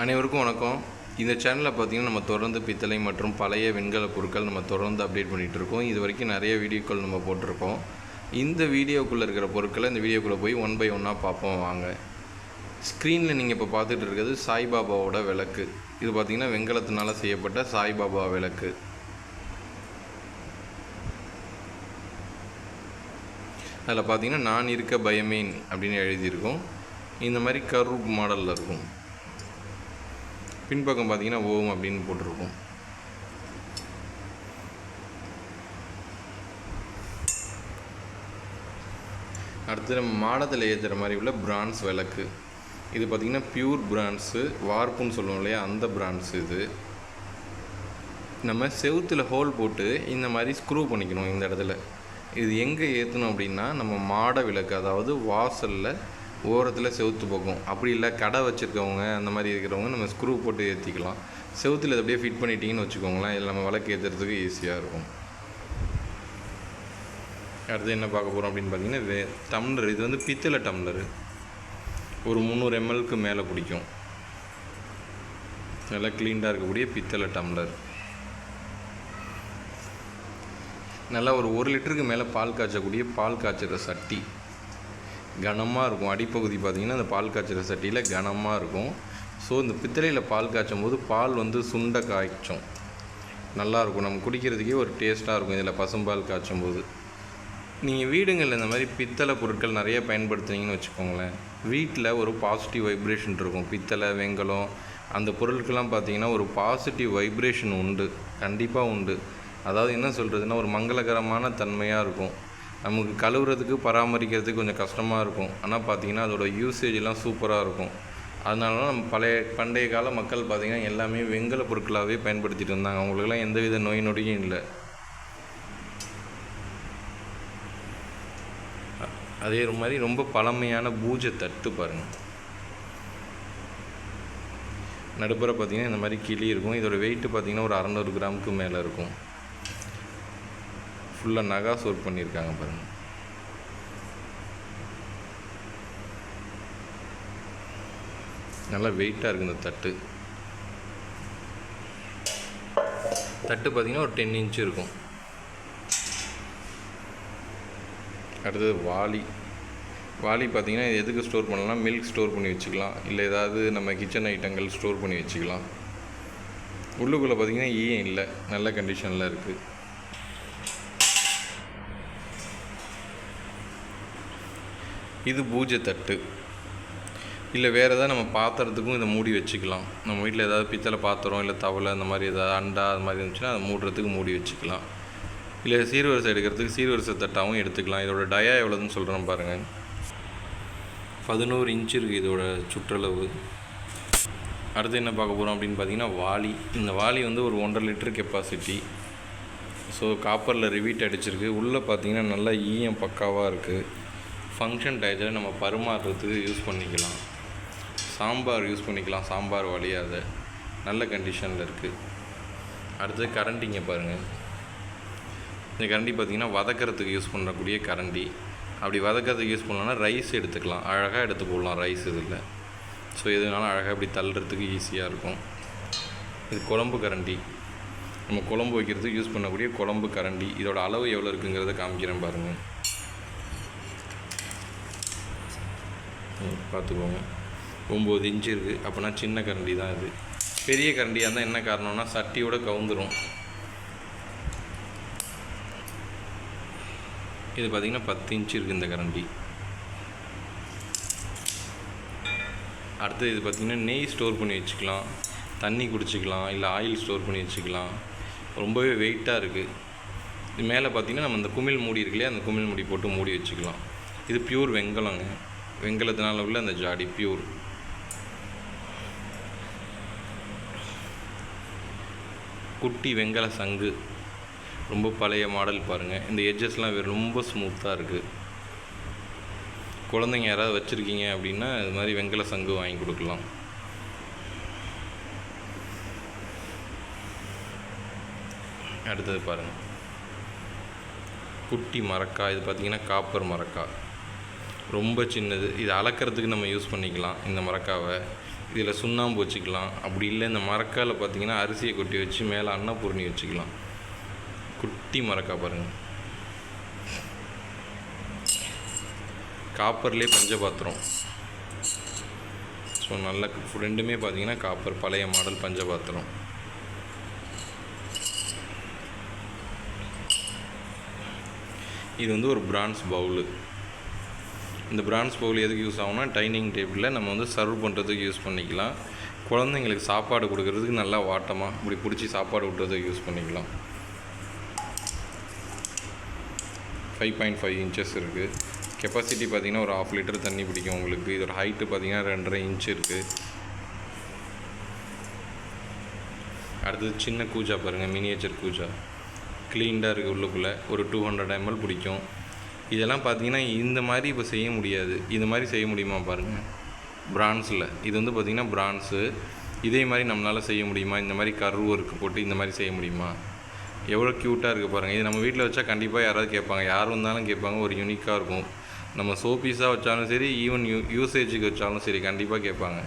அனைவருக்கும் வணக்கம். இந்த சேனலில் பார்த்தீங்கன்னா நம்ம தொடர்ந்து பித்தளை மற்றும் பழைய வெண்கல பொருட்கள் நம்ம தொடர்ந்து அப்டேட் பண்ணிகிட்டு இருக்கோம். இது வரைக்கும் நிறைய வீடியோக்கள் நம்ம போட்டிருக்கோம். இந்த வீடியோக்குள்ளே இருக்கிற பொருட்களை இந்த வீடியோக்குள்ளே போய் ஒன் பை ஒன்னாக பார்ப்போம் வாங்க. ஸ்க்ரீனில் நீங்கள் இப்போ பார்த்துட்டு இருக்கிறது சாய்பாபாவோட விளக்கு. இது பார்த்தீங்கன்னா வெண்கலத்தினால் செய்யப்பட்ட சாய்பாபா விளக்கு. அதில் பார்த்தீங்கன்னா நான் இருக்க பயமேன் அப்படின்னு எழுதியிருக்கோம். இந்த மாதிரி கர்வ் மாடலில் இருக்கும். பின்பக்கம் பார்த்தீங்கன்னா ஓம் அப்படின்னு போட்டிருக்கும். அடுத்து நம்ம மாடத்தில் ஏற்றுற மாதிரி உள்ள பிரான்ஸ் விளக்கு. இது பார்த்திங்கன்னா பியூர் பிரான்ஸு வார்ப்புன்னு சொல்லுவோம் இல்லையா? அந்த பிரான்ஸ் இது. நம்ம செவுத்தில் ஹோல் போட்டு இந்த மாதிரி ஸ்க்ரூ பண்ணிக்கணும் இந்த இடத்துல. இது எங்கே ஏற்றணும் அப்படின்னா நம்ம மாட விளக்கு அதாவது வாசலில் ஓரத்தில் செவுத்து போகும் அப்படி இல்லை கடை வச்சுருக்கவங்க அந்த மாதிரி இருக்கிறவங்க நம்ம ஸ்க்ரூ போட்டு ஏற்றிக்கலாம் செவுத்தில் இதை அப்படியே ஃபிட் பண்ணிட்டீங்கன்னு வச்சுக்கோங்களேன். இல்லை நம்ம விளக்கு ஏற்றுறதுக்கு ஈஸியாக இருக்கும். அடுத்து என்ன பார்க்க போகிறோம் அப்படின்னு பார்த்தீங்கன்னா வே டம்ளர் இது வந்து பித்தளை டம்ளரு ஒரு முந்நூறு எம்எல்க்கு மேலே பிடிக்கும். நல்லா க்ளீனாக இருக்கக்கூடிய பித்தளை டம்ளர் நல்லா ஒரு ஒரு லிட்டருக்கு மேலே பால் காய்ச்சக்கூடிய பால் காய்ச்சுற சட்டி. கனமாக இருக்கும். அடிப்பகுதி பார்த்திங்கன்னா அந்த பால் காய்ச்சுற சட்டியில் கனமாக இருக்கும். ஸோ இந்த பித்தளையில் பால் காய்ச்சும் போது பால் வந்து சுண்ட காய்ச்சும். நல்லாயிருக்கும் நம்ம குடிக்கிறதுக்கே ஒரு டேஸ்ட்டாக இருக்கும் இதில் பசும்பால் காய்ச்சும் போது நீங்கள் வீடுங்களில் இந்த மாதிரி பித்தளை பொருட்கள் நிறைய பயன்படுத்துனீங்கன்னு வச்சுக்கோங்களேன். வீட்டில் ஒரு பாசிட்டிவ் வைப்ரேஷன் இருக்கும். பித்தளை வெங்கலம் அந்த பொருட்கள்லாம் பார்த்தீங்கன்னா ஒரு பாசிட்டிவ் வைப்ரேஷன் உண்டு. கண்டிப்பாக உண்டு. அதாவது என்ன சொல்கிறதுன்னா ஒரு மங்களகரமான தன்மையாக இருக்கும். நமக்கு கழுவுறதுக்கு பராமரிக்கிறதுக்கு கொஞ்சம் கஷ்டமாக இருக்கும். ஆனால் பார்த்தீங்கன்னா அதோடய யூசேஜ்லாம் சூப்பராக இருக்கும். அதனால நம்ம பழைய பண்டைய கால மக்கள் பார்த்திங்கன்னா எல்லாமே வெங்கல பொருட்களாகவே பயன்படுத்திகிட்டு இருந்தாங்க. அவங்களுக்குலாம் எந்தவித நோய் நொடியும் இல்லை. அதே மாதிரி ரொம்ப பழமையான பூஜை தட்டு பாருங்கள் நடுப்புற பார்த்திங்கன்னா இந்த மாதிரி கிளி இருக்கும். இதோட வெயிட்டு பார்த்தீங்கன்னா ஒரு அறநூறு கிராமுக்கு மேலே இருக்கும். ஃபுல்லாக நகாஸ் ஒர்க் பண்ணியிருக்காங்க பாருங்கள் நல்லா வெயிட்டாக இருக்குது இந்த தட்டு. தட்டு பார்த்தீங்கன்னா ஒரு டென் இன்ச் இருக்கும். அடுத்தது வாளி வாளி பார்த்தீங்கன்னா எதுக்கு ஸ்டோர் பண்ணலாம் மில்க் ஸ்டோர் பண்ணி வச்சுக்கலாம். இல்லை ஏதாவது நம்ம கிச்சன் ஐட்டங்கள் ஸ்டோர் பண்ணி வச்சுக்கலாம். உள்ளுக்குள்ளே பார்த்தீங்கன்னா ஈயம் இல்லை? நல்ல கண்டிஷனில் இருக்குது இது பூஜை தட்டு. இல்லை வேறு எதாவது நம்ம பாத்திரத்துக்கும் இதை மூடி வச்சுக்கலாம். நம்ம வீட்டில் ஏதாவது பித்தளை பாத்திரம் இல்லை தவளை அந்த மாதிரி ஏதாவது அண்டா அது மாதிரி இருந்துச்சுன்னா அதை மூடுறதுக்கு மூடி வச்சுக்கலாம். இல்லை சீர்வரிசை எடுக்கிறதுக்கு சீர்வரிசை தட்டாகவும் எடுத்துக்கலாம். இதோட டயா எவ்வளோதுன்னு சொல்கிறோம் பாருங்கள் பதினோரு இன்ச் இருக்குது இதோட சுற்றளவு. அடுத்து என்ன பார்க்க போகிறோம் அப்படின்னு பார்த்தீங்கன்னா வாளி. இந்த வாளி வந்து ஒரு ஒன்றரை லிட்டர் கெப்பாசிட்டி ஸோ காப்பரில் ரிவீட் அடிச்சிருக்கு. உள்ளே பார்த்தீங்கன்னா நல்லா ஈயம் பக்காவாக இருக்குது ஃபங்க்ஷன் டயத்தில் நம்ம பரிமாறுறதுக்கு யூஸ் பண்ணிக்கலாம். சாம்பார் யூஸ் பண்ணிக்கலாம். சாம்பார் வழியாத நல்ல கண்டிஷனில் இருக்குது அடுத்து கரண்டிங்க பாருங்கள் இந்த கரண்டி பார்த்திங்கன்னா வதக்கிறதுக்கு யூஸ் பண்ணக்கூடிய கரண்டி அப்படி வதக்கிறதுக்கு யூஸ் பண்ணோன்னா ரைஸ் எடுத்துக்கலாம். அழகாக எடுத்து போடலாம் ரைஸ் இதில். ஸோ எதுனாலும் அழகாக இப்படி தள்ளுறதுக்கு ஈஸியாக இருக்கும். இது குழம்பு கரண்டி நம்ம குழம்பு வைக்கிறதுக்கு யூஸ் பண்ணக்கூடிய குழம்பு கரண்டி இதோட அளவு எவ்வளோ இருக்குங்கிறத காமிக்கிறேன் பாருங்கள் பார்த்துக்கோங்க. ஒம்பது இன்ச்சு இருக்குது அப்போனா சின்ன கரண்டி தான் இது. பெரிய கரண்டியாக இருந்தால் என்ன காரணம்னா சட்டியோட கவுந்துரும். இது பார்த்திங்கன்னா பத்து இன்ச்சு இருக்குது இந்த கரண்டி. அடுத்து இது பார்த்திங்கன்னா நெய் ஸ்டோர் பண்ணி வச்சுக்கலாம். தண்ணி குடிச்சிக்கலாம். இல்லை ஆயில் ஸ்டோர் பண்ணி வச்சுக்கலாம். ரொம்பவே வெயிட்டாக இருக்குது இது மேலே பார்த்திங்கன்னா நம்ம இந்த குமிழ் மூடி இருக்கில்லையா அந்த குமிழ் மூடி போட்டு மூடி வச்சுக்கலாம். இது பியூர் வெங்கலங்க. வெங்கலத்தினால உள்ள அந்த ஜாடி பியூர் குட்டி வெங்கல சங்கு. ரொம்ப பழைய மாடல் பாருங்கள் இந்த எட்ஜஸ்லாம் ரொம்ப ஸ்மூத்தாக இருக்குது குழந்தைங்க யாராவது வச்சுருக்கீங்க அப்படின்னா இது மாதிரி வெங்கல சங்கு வாங்கி கொடுக்கலாம். அடுத்தது பாருங்கள் குட்டி மரக்கா இது பார்த்திங்கன்னா காப்பர் மரக்கா ரொம்ப சின்னது. இது அளக்கிறதுக்கு நம்ம யூஸ் பண்ணிக்கலாம். இந்த மரக்காவை. இதில் சுண்ணாம்பு வச்சுக்கலாம். அப்படி இல்லை இந்த மரக்காவில் பார்த்தீங்கன்னா அரிசியை கொட்டி வச்சு மேலே அன்னபூர்ணி வச்சுக்கலாம். குட்டி மரக்கா பாருங்கள் காப்பர்லேயே பஞ்சபாத்திரம் ஸோ நல்ல ரெண்டுமே பார்த்திங்கன்னா காப்பர் பழைய மாடல் பஞ்சபாத்திரம் இது வந்து ஒரு பிரான்ஸ் பவுலு இந்த பிரான்ஸ் பவுல் எதுக்கு யூஸ் ஆகும்னா டைனிங் டேபிளில் நம்ம வந்து சர்வ் பண்ணுறதுக்கு யூஸ் பண்ணிக்கலாம். குழந்தைங்களுக்கு சாப்பாடு கொடுக்கறதுக்கு நல்லா வாட்டமாக இப்படி பிடிச்சி சாப்பாடு விட்டுறதுக்கு யூஸ் பண்ணிக்கலாம். ஃபைவ் பாயிண்ட் ஃபைவ் இன்ச்சஸ் இருக்குது கெப்பாசிட்டி பார்த்தீங்கன்னா ஒரு ஆஃப் லிட்டர் தண்ணி பிடிக்கும் உங்களுக்கு. இதோட ஹைட்டு பார்த்தீங்கன்னா ரெண்டரை இன்ச் இருக்குது அடுத்தது சின்ன கூஜா பாருங்கள் மினியேச்சர் கூஜா. க்ளீன்டாக இருக்குது உள்ளுக்குள்ளே. ஒரு டூ ஹண்ட்ரட் எம்எல் பிடிக்கும். இதெல்லாம் பார்த்தீங்கன்னா இந்த மாதிரி இப்போ செய்ய முடியாது. இந்த மாதிரி செய்ய முடியுமா பாருங்கள் பிரான்ஸில். இது வந்து பார்த்திங்கன்னா பிரான்ஸு. இதே மாதிரி நம்மளால் செய்ய முடியுமா? இந்த மாதிரி கரு ஒர்க்கு போட்டு இந்த மாதிரி செய்ய முடியுமா? எவ்வளோ க்யூட்டாக இருக்குது பாருங்கள் இது நம்ம வீட்டில் வச்சா கண்டிப்பாக யாராவது கேட்பாங்க. யார் வந்தாலும் கேட்பாங்க. ஒரு யூனிக்காக இருக்கும். நம்ம சோப்பீஸாக வச்சாலும் சரி ஈவன் யூ யூசேஜுக்கு வச்சாலும் சரி கண்டிப்பாக கேட்பாங்க.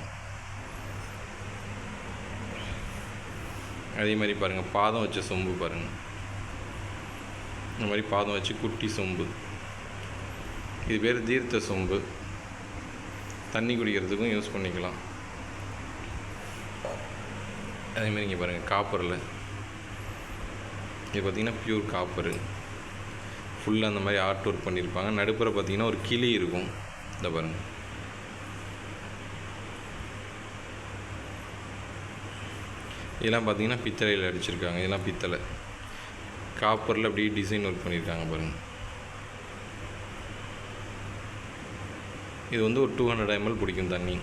அதே மாதிரி பாருங்கள் பாதம் வச்ச சொம்பு பாருங்கள் இந்த மாதிரி பாதம் வச்சு குட்டி சொம்பு. இது பேர் தீர்த்த சொம்பு. தண்ணி குடிக்கிறதுக்கும் யூஸ் பண்ணிக்கலாம். அதேமாரி இங்கே பாருங்கள் காப்பரில். இது பார்த்திங்கன்னா பியூர் காப்பரு. ஃபுல்லாக அந்த மாதிரி ஆர்ட் ஒர்க் பண்ணியிருப்பாங்க நடுப்புற பார்த்திங்கன்னா ஒரு கிளி இருக்கும். இந்த பாருங்கள் இதெல்லாம் பார்த்தீங்கன்னா பித்தளையில் அடிச்சிருக்காங்க. இதெல்லாம் பித்தளை. காப்பரில் அப்படியே டிசைன் ஒர்க் பண்ணியிருக்காங்க பாருங்கள் இது வந்து ஒரு டூ ஹண்ட்ரட் எம்எல் பிடிக்கும் தண்ணி.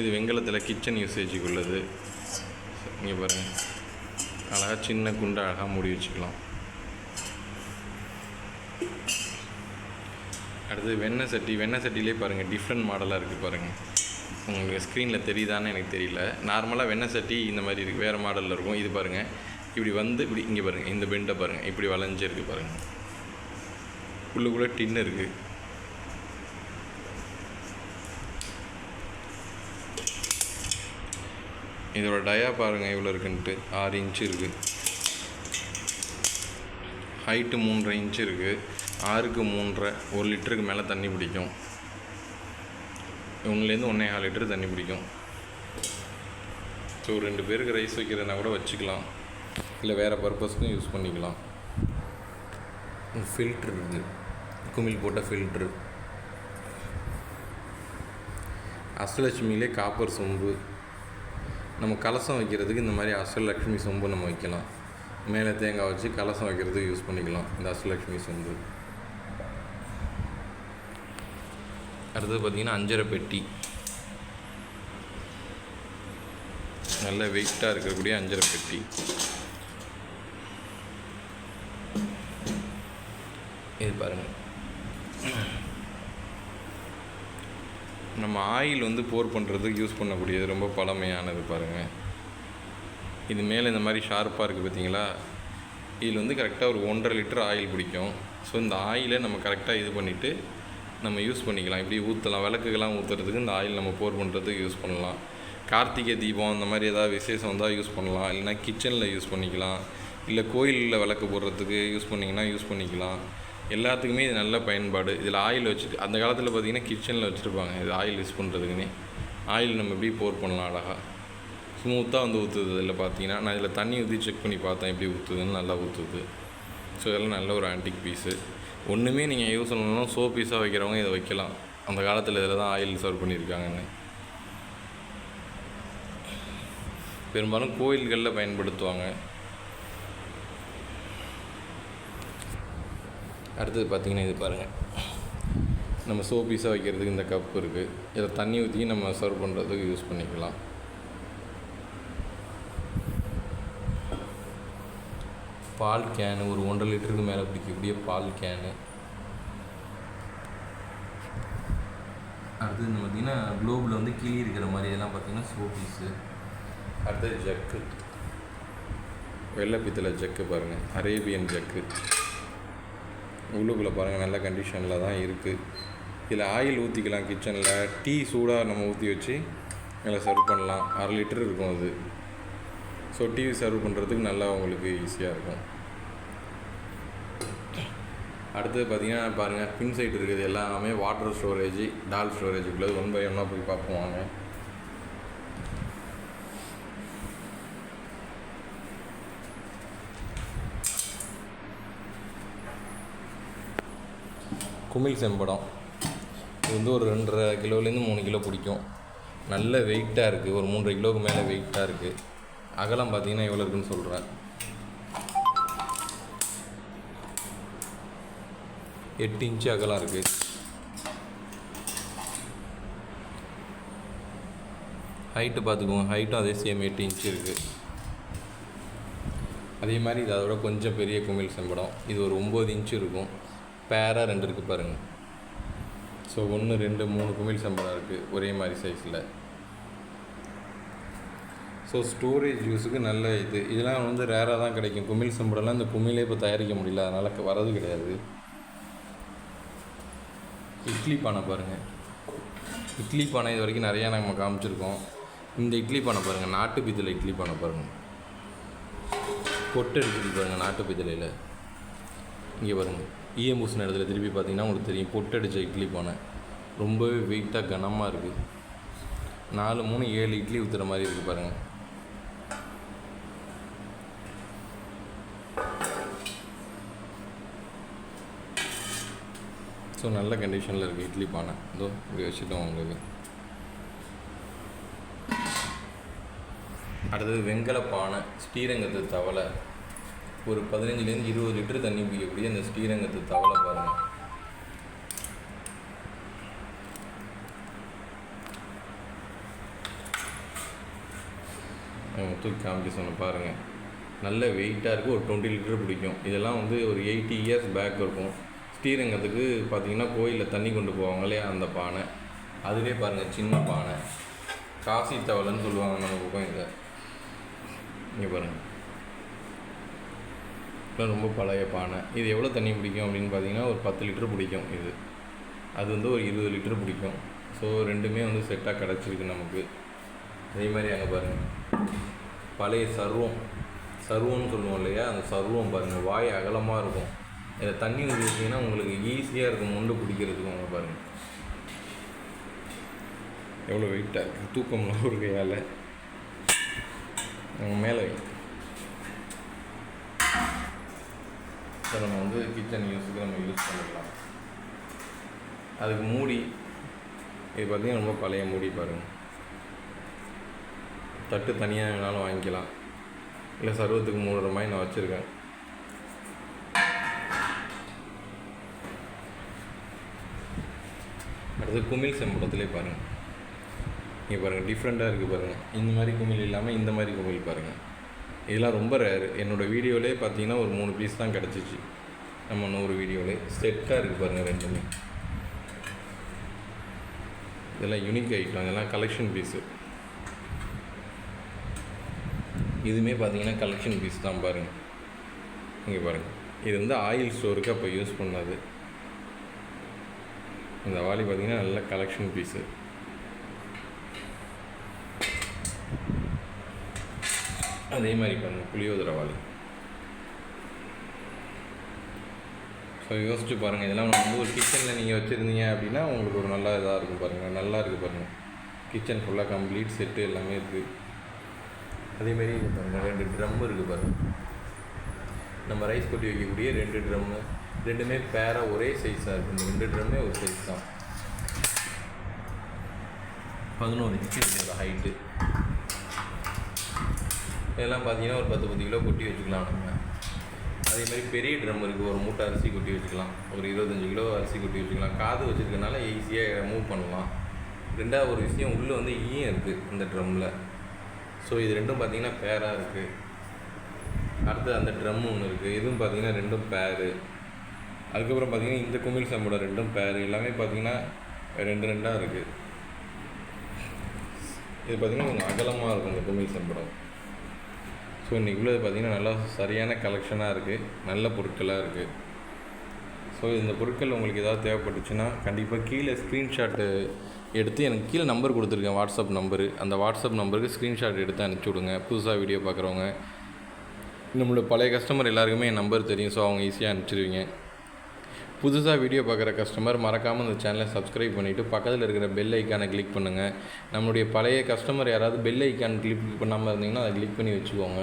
இது வெங்கலத்தில் கிச்சன் யூசேஜுக்கு உள்ளது. இங்கே பாருங்கள் அழகாக சின்ன குண்டை அழகாக மூடி வச்சுக்கலாம். அடுத்து வெண்ணெய் சட்டி. வெண்ணெய் சட்டிலே பாருங்கள் டிஃப்ரெண்ட் மாடலாக இருக்குது பாருங்கள் உங்களுக்கு ஸ்க்ரீனில் தெரியுதான்னு எனக்கு தெரியல. நார்மலாக வெண்ணெய் சட்டி இந்த மாதிரி இருக்குது வேறு மாடலில் இருக்கும். இது பாருங்கள் இப்படி வந்து இப்படி இங்கே பாருங்கள் இந்த பெண்டை பாருங்கள் இப்படி வளைஞ்சிருக்கு பாருங்கள் உள்ளுக்குள்ளே டின்னு இருக்குது இதோட டயா பாருங்கள் இவ்வளோ இருக்குன்ட்டு. ஆறு இன்ச்சு இருக்குது ஹைட்டு மூன்றரை இன்ச்சு இருக்குது ஆறுக்கு மூன்றரை ஒரு லிட்டருக்கு மேலே தண்ணி பிடிக்கும். ஒன்றுலேருந்து ஒன்றே கால் லிட்டர் தண்ணி பிடிக்கும். ஸோ ரெண்டு பேருக்கு ரைஸ் வைக்கிறதுனா கூட வச்சுக்கலாம். இல்லை வேறு பர்பஸ்க்கும் யூஸ் பண்ணிக்கலாம். ஃபில்ட்ரு இருக்குது குமிழ் போட்ட ஃபில்ட்ரு அஷ்டலட்சுமியிலே காப்பர் சொம்பு. நம்ம கலசம் வைக்கிறதுக்கு இந்த மாதிரி அஷ்டலக்ஷ்மி சொம்பு நம்ம வைக்கலாம். மேலே தேங்காய் வச்சு கலசம் வைக்கிறதுக்கு யூஸ் பண்ணிக்கலாம். இந்த அஷ்டலக்ஷ்மி சொம்பு. அடுத்தது பார்த்திங்கன்னா அஞ்சரை பெட்டி. நல்ல வெயிட்டாக இருக்கக்கூடிய அஞ்சரை பெட்டி. இது பாருங்கள் நம்ம ஆயில் வந்து போர் பண்ணுறதுக்கு யூஸ் பண்ணக்கூடியது ரொம்ப பழமையானது பாருங்கள் இது மேலே இந்த மாதிரி ஷார்ப்பாக இருக்குது பார்த்தீங்களா இதில் வந்து கரெக்டாக ஒரு ஒன்றரை லிட்டர் ஆயில் பிடிக்கும். ஸோ இந்த ஆயிலை நம்ம கரெக்டாக இது பண்ணிவிட்டு நம்ம யூஸ் பண்ணிக்கலாம். இப்படி ஊற்றலாம் விளக்குக்கெல்லாம் ஊற்றுறதுக்கு இந்த ஆயில் நம்ம போர் பண்ணுறதுக்கு யூஸ் பண்ணலாம். கார்த்திகை தீபம் அந்த மாதிரி ஏதாவது விசேஷம் வந்தால் யூஸ் பண்ணலாம். இல்லைனா கிச்சனில் யூஸ் பண்ணிக்கலாம். இல்லை கோயிலில் விளக்கு போடுறதுக்கு யூஸ் பண்ணிங்கன்னா யூஸ் பண்ணிக்கலாம். எல்லாத்துக்குமே இது நல்ல பயன்பாடு. இதில் ஆயில் வச்சுட்டு அந்த காலத்தில் பார்த்திங்கன்னா கிச்சனில் வச்சுருப்பாங்க. இது ஆயில் யூஸ் பண்ணுறதுக்குன்னே ஆயில் நம்ம எப்படி போர் பண்ணலாம் அழகாக ஸ்மூத்தாக வந்து ஊற்றுது இதில் பார்த்தீங்கன்னா. நான் இதில் தண்ணி ஊற்றி செக் பண்ணி பார்த்தேன் எப்படி ஊற்றுதுன்னு நல்லா ஊற்றுது ஸோ இதெல்லாம் நல்ல ஒரு ஆன்டிக் பீஸு ஒன்றுமே நீங்கள் யூஸ் பண்ணணும் சோ பீஸாக வைக்கிறவங்க இதை வைக்கலாம். அந்த காலத்தில் இதில் தான் ஆயில் சர்வ் பண்ணியிருக்காங்கன்னு பெரும்பாலும் கோயில்களில் பயன்படுத்துவாங்க. அடுத்தது பார்த்திங்கன்னா இது பாருங்கள் நம்ம சோ பீஸாக வைக்கிறதுக்கு இந்த கப் இருக்குது இதில் தண்ணி ஊற்றி நம்ம சர்வ் பண்ணுறதுக்கு யூஸ் பண்ணிக்கலாம். பால் கேனு ஒரு ஒன்றரை லிட்டருக்கு மேலே பிடிக்கக்கூடிய பால் கேனு அடுத்தது வந்து பார்த்திங்கன்னா குளோபில் வந்து கிளி இருக்கிற மாதிரி இதெல்லாம் பார்த்திங்கன்னா சோ பீஸு அடுத்தது ஜக்கு. வெள்ளை பித்தளை ஜக்கு பாருங்கள் அரேபியன் ஜக்கு. உள்ளுக்குள்ளே பாருங்கள் நல்ல கண்டிஷனில் தான் இருக்குது இதில் ஆயில் ஊற்றிக்கலாம் கிச்சனில் டீ சூடாக நம்ம ஊற்றி வச்சு நல்லா சர்வ் பண்ணலாம். அரை லிட்டர் இருக்கும் அது. ஸோ டீ சர்வ் பண்ணுறதுக்கு நல்லா உங்களுக்கு ஈஸியாக இருக்கும். அடுத்தது பார்த்தீங்கன்னா பாருங்கள் பின் சைட் இருக்குது எல்லாமே வாட்டர் ஸ்டோரேஜ் டால் ஸ்டோரேஜுக்குள்ளே ஒன் பை ஒன்னாக போய் பார்ப்போம் வாங்க. குமிழ் செம்படம். இது வந்து ஒரு ரெண்டரை கிலோலேருந்து மூணு கிலோ பிடிக்கும். நல்ல வெயிட்டாக இருக்குது ஒரு மூன்றரை கிலோவுக்கு மேலே வெயிட்டாக இருக்குது அகலம் பார்த்தீங்கன்னா எவ்வளோ இருக்குன்னு சொல்கிறேன் எட்டு இன்ச்சு அகலம் இருக்குது ஹைட்டு பார்த்துக்கோங்க ஹைட்டும் அதே சேம் எட்டு இன்ச்சு இருக்குது அதே மாதிரி இது அதோட கொஞ்சம் பெரிய குமிழ் செம்படம். இது ஒரு ஒம்பது இன்ச்சு இருக்கும். பேராக ரெண்டு இருக்குது பாருங்கள் ஸோ ஒன்று ரெண்டு மூணு குமிழ் சம்பளம் இருக்குது ஒரே மாதிரி சைஸில் ஸோ ஸ்டோரேஜ் யூஸுக்கு நல்ல இது. இதெல்லாம் வந்து ரேராக தான் கிடைக்கும். குமிழ் சம்பளம்லாம் இந்த குமிழே இப்போ தயாரிக்க முடியல. அதனால் வரது கிடையாது. இட்லி பானை பாருங்கள் இட்லி பானை இது வரைக்கும் நிறையா நம்ம காமிச்சிருக்கோம். இந்த இட்லி பானை பாருங்கள் நாட்டு பித்தளை இட்லி பானை பாருங்கள் பொட்டு எடுத்துகிட்டு பாருங்கள் நாட்டு பித்தளையில். இங்கே பாருங்கள் ஈயம் பூசின இடத்துல திருப்பி பார்த்தீங்கன்னா உங்களுக்கு தெரியும். பொட்டடிச்ச இட்லி பானை. ரொம்பவே வெயிட்டாக கனமாக இருக்குது நாலு மூணு ஏழு இட்லி ஊற்றுற மாதிரி இருக்குது பாருங்கள் ஸோ நல்ல கண்டிஷனில் இருக்குது இட்லி பானை. இதோ இப்படி வச்சுட்டோம் உங்களுக்கு. அடுத்தது வெங்கல பானை. ஸ்ரீரங்கத்து தவளை. ஒரு பதினஞ்சுலேருந்து இருபது லிட்டர் தண்ணி பிடிக்கக்கூடிய அந்த ஸ்ரீரங்கத்து தவளை பாருங்கள் தூக்கி காமிக்க சொன்ன பாருங்கள் நல்ல வெயிட்டாக இருக்கும் ஒரு டுவெண்ட்டி லிட்டர் பிடிக்கும். இதெல்லாம் வந்து ஒரு எயிட்டி இயர்ஸ் பேக் இருக்கும். ஸ்ரீரங்கத்துக்கு பார்த்தீங்கன்னா கோயிலில் தண்ணி கொண்டு போவாங்க இல்லையா அந்த பானை. அதுவே பாருங்கள் சின்ன பானை. காசி தவளைன்னு சொல்லுவாங்க நம்ம பக்கம் இதை. இங்கே பாருங்கள் இதெல்லாம் ரொம்ப பழைய பானை. இது எவ்வளோ தண்ணி பிடிக்கும் அப்படின்னு பார்த்தீங்கன்னா ஒரு பத்து லிட்டர் பிடிக்கும் இது. அது வந்து ஒரு இருபது லிட்டர் பிடிக்கும். ஸோ ரெண்டுமே வந்து செட்டாக கிடச்சிருக்கு நமக்கு. அதே மாதிரி அங்கே பாருங்கள் பழைய சர்வம். சர்வம்னு சொல்லுவோம் இல்லையா? அந்த சர்வம் பாருங்கள் வாய் அகலமாக இருக்கும். இதில் தண்ணி ஊற்றிங்கன்னா உங்களுக்கு ஈஸியாக இருக்கும் முண்டு பிடிக்கிறதுக்கு அங்கே பாருங்கள் எவ்வளோ வெயிட்டாக இருக்குது தூக்கம்லாம் ஒரு கையால். மேலே ஸோ நம்ம வந்து கிச்சன் யூஸுக்கு நம்ம யூஸ் பண்ணிக்கலாம். அதுக்கு மூடி. இது பார்த்தீங்கன்னா ரொம்ப பழைய மூடி பாருங்கள் தட்டு தனியாக வேணாலும் வாங்கிக்கலாம். இல்லை சர்வத்துக்கு மூடுற மாதிரி நான் வச்சுருக்கேன். அடுத்து குமிழ் செம்படத்துலேயே பாருங்கள் இங்கே பாருங்கள் டிஃப்ரெண்ட்டாக இருக்குது பாருங்கள் இந்த மாதிரி குமிழ் இல்லாமல் இந்த மாதிரி குமிழ் பாருங்கள் இதெல்லாம் ரொம்ப ரேரு என்னோடய வீடியோவிலே பார்த்தீங்கன்னா ஒரு மூணு பீஸ் தான் கிடச்சிச்சு. நம்ம நூறு வீடியோவிலே செட்டாக இருக்குது பாருங்கள் ரெண்டுமே. இதெல்லாம் யூனிக் ஐட்டம் இதெல்லாம் கலெக்ஷன் பீஸு இதுவுமே பார்த்தீங்கன்னா கலெக்ஷன் பீஸ் தான் பாருங்கள் இங்கே பாருங்கள் இது வந்து ஆயில் ஸ்டோருக்கு அப்போ யூஸ் பண்ணது. இந்த வாலி பார்த்தீங்கன்னா நல்ல கலெக்ஷன் பீஸு அதே மாதிரி பாருங்கள் புளியோதரை ஸோ யோசிச்சு பாருங்கள் இதெல்லாம் வந்து ஒரு கிச்சனில் நீங்கள் வச்சுருந்தீங்க அப்படின்னா உங்களுக்கு ஒரு நல்ல இதாக இருக்கும் பாருங்கள் நல்லா இருக்குது பாருங்கள் கிச்சன் ஃபுல்லாக கம்ப்ளீட் செட்டு எல்லாமே இருக்குது அதேமாரி பாருங்கள் ரெண்டு ட்ரம் இருக்குது பாருங்கள் நம்ம ரைஸ் கொட்டி வைக்கக்கூடிய ரெண்டு ட்ரம்மு ரெண்டுமே பேராக ஒரே சைஸாக இருக்குது இந்த ரெண்டு ட்ரம்மே ஒரு சைஸ் தான். பதினோரு இன்ச்சு ஹைட்டு இதெல்லாம் பார்த்தீங்கன்னா ஒரு பத்து பத்து கிலோ கொட்டி வச்சுக்கலாம் நம்ம. அதே மாதிரி பெரிய ட்ரம் இருக்குது ஒரு மூட்டை அரிசி கொட்டி வச்சுக்கலாம். ஒரு இருபத்தஞ்சி கிலோ அரிசி கொட்டி வச்சுக்கலாம். காது வச்சுருக்கனால ஈஸியாக மூவ் பண்ணலாம். ரெண்டாவது ஒரு விஷயம் உள்ளே வந்து ஈயம் இருக்குது இந்த ட்ரம்மில் ஸோ இது ரெண்டும் பார்த்தீங்கன்னா பேராக இருக்குது அடுத்து அந்த ட்ரம் ஒன்று இருக்குது இதுவும் பார்த்தீங்கன்னா ரெண்டும் பேரு அதுக்கப்புறம் பார்த்தீங்கன்னா இந்த குமிழ் சம்போட ரெண்டும் பேரு எல்லாமே பார்த்தீங்கன்னா ரெண்டு ரெண்டாக இருக்குது இது பார்த்திங்கன்னா கொஞ்சம் அகலமாக இருக்கும் இந்த குமிழ் சம்படம். ஸோ இன்றைக்கி உள்ளது பார்த்தீங்கன்னா நல்லா சரியான கலெக்ஷனாக இருக்குது நல்ல பொருட்களாக இருக்குது ஸோ ஸோ இந்த பொருட்கள் உங்களுக்கு ஏதாவது தேவைப்பட்டுச்சுன்னா கண்டிப்பாக கீழே ஸ்க்ரீன்ஷாட்டு எடுத்து எனக்கு கீழே நம்பர் கொடுத்துருக்கேன் வாட்ஸ்அப் நம்பரு அந்த வாட்ஸ்அப் நம்பருக்கு ஸ்க்ரீன்ஷாட் எடுத்து அனுப்பிச்சி விடுங்க. புதுசாக வீடியோ பார்க்குறவங்க. நம்மளோட பழைய கஸ்டமர் எல்லாருக்குமே என் நம்பர் தெரியும். ஸோ அவங்க ஈஸியாக அனுப்பிச்சிடுவீங்க புதுசாக வீடியோ பார்க்குற கஸ்டமர் மறக்காமல் இந்த சேனலை சப்ஸ்கிரைப் பண்ணிவிட்டு பக்கத்தில் இருக்கிற பெல் ஐக்கானை கிளிக் பண்ணுங்கள் நம்மளுடைய பழைய கஸ்டமர் யாராவது பெல் ஐக்கான் கிளிக் பண்ணாமல் இருந்தீங்கன்னா அதை கிளிக் பண்ணி வச்சுக்கோங்க.